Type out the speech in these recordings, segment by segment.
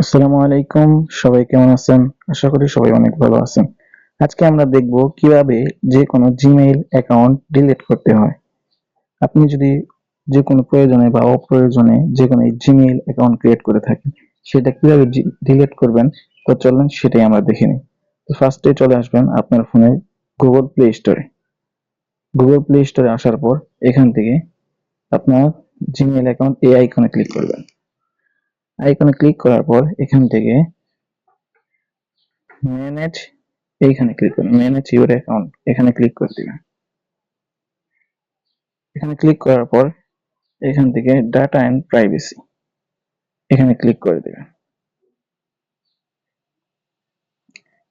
আসসালামু আলাইকুম, সবাই কেমন আছেন? আশা করি সবাই অনেক ভালো আছেন। আজকে আমরা দেখব কীভাবে যে কোনো জিমেইল অ্যাকাউন্ট ডিলিট করতে হয়। আপনি যদি যে কোনো প্রয়োজনে বা অপ্রয়োজনে যে কোনো জিমেইল অ্যাকাউন্ট ক্রিয়েট করে থাকেন, সেটা কীভাবে ডিলিট করবেন তো চলেন সেটাই আমরা দেখে নিই। তো ফার্স্টে চলে আসবেন আপনার ফোনে গুগল প্লে স্টোরে গুগল প্লে স্টোরে আসার পর এখান থেকে আপনার জিমেইল অ্যাকাউন্ট এই আইকনে ক্লিক করবেন। আইকনে ক্লিক করার পর এখান থেকে ম্যানেজ এইখানে ক্লিক করুন। ম্যানেজ ইউর অ্যাকাউন্ট এখানে ক্লিক করে দিবেন। এখানে ক্লিক করার পর এখান থেকে ডাটা এন্ড প্রাইভেসি এখানে ক্লিক করে দিবেন।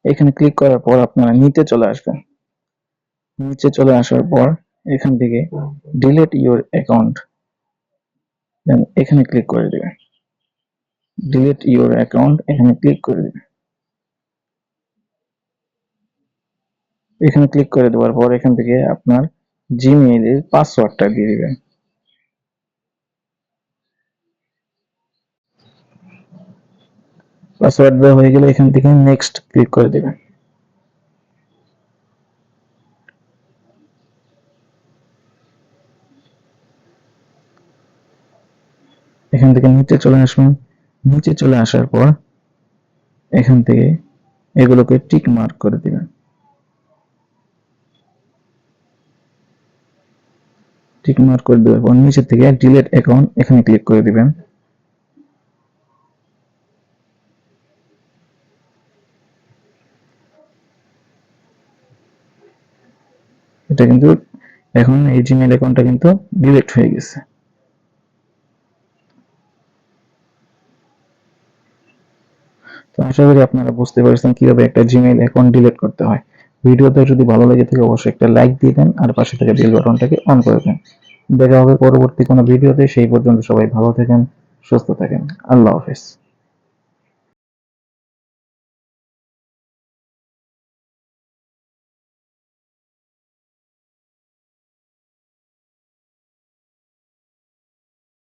এখানে ক্লিক করার পর আপনারা নিচে চলে আসবেন। নিচে চলে আসার পর এখান থেকে ডিলেট ইউর অ্যাকাউন্ট এখানে ক্লিক করে দিবেন। ডিলিট ইউর অ্যাকাউন্ট এখানে ক্লিক করে দিবেন এখানে ক্লিক করে দেওয়ার পর এখান থেকে আপনার জিমেইলের পাসওয়ার্ডটা দিয়ে দিবেন। পাসওয়ার্ড দেওয়া হয়ে গেলে এখান থেকে নেক্সট ক্লিক করে দেবেন। এখান থেকে নিচে চলে আসবেন নিচে চলে আসার পর এখান থেকে এগুলোকে টিক মার্ক করে দিবেন। টিক মার্ক করে দেওয়ার পর নিচে থেকে ডিলেট অ্যাকাউন্ট এখানে ক্লিক করে দিবেন। এটা কিন্তু এখন এই জিমেল অ্যাকাউন্টটা কিন্তু ডিলিট হয়ে গেছে। তো আশা করি আপনারা বুঝতে পারছেন কীভাবে একটা জিমেইল অ্যাকাউন্ট ডিলিট করতে হয়। ভিডিওতে যদি ভালো লাগে থাকে, অবশ্যই একটা লাইক দিয়ে দেন আর পাশে থেকে বেল বাটনটাকে অন করে দেন। দেখা হবে পরবর্তী কোনো ভিডিওতে, সেই পর্যন্ত সবাই ভালো থাকেন, সুস্থ থাকেন। আল্লাহ হাফেজ।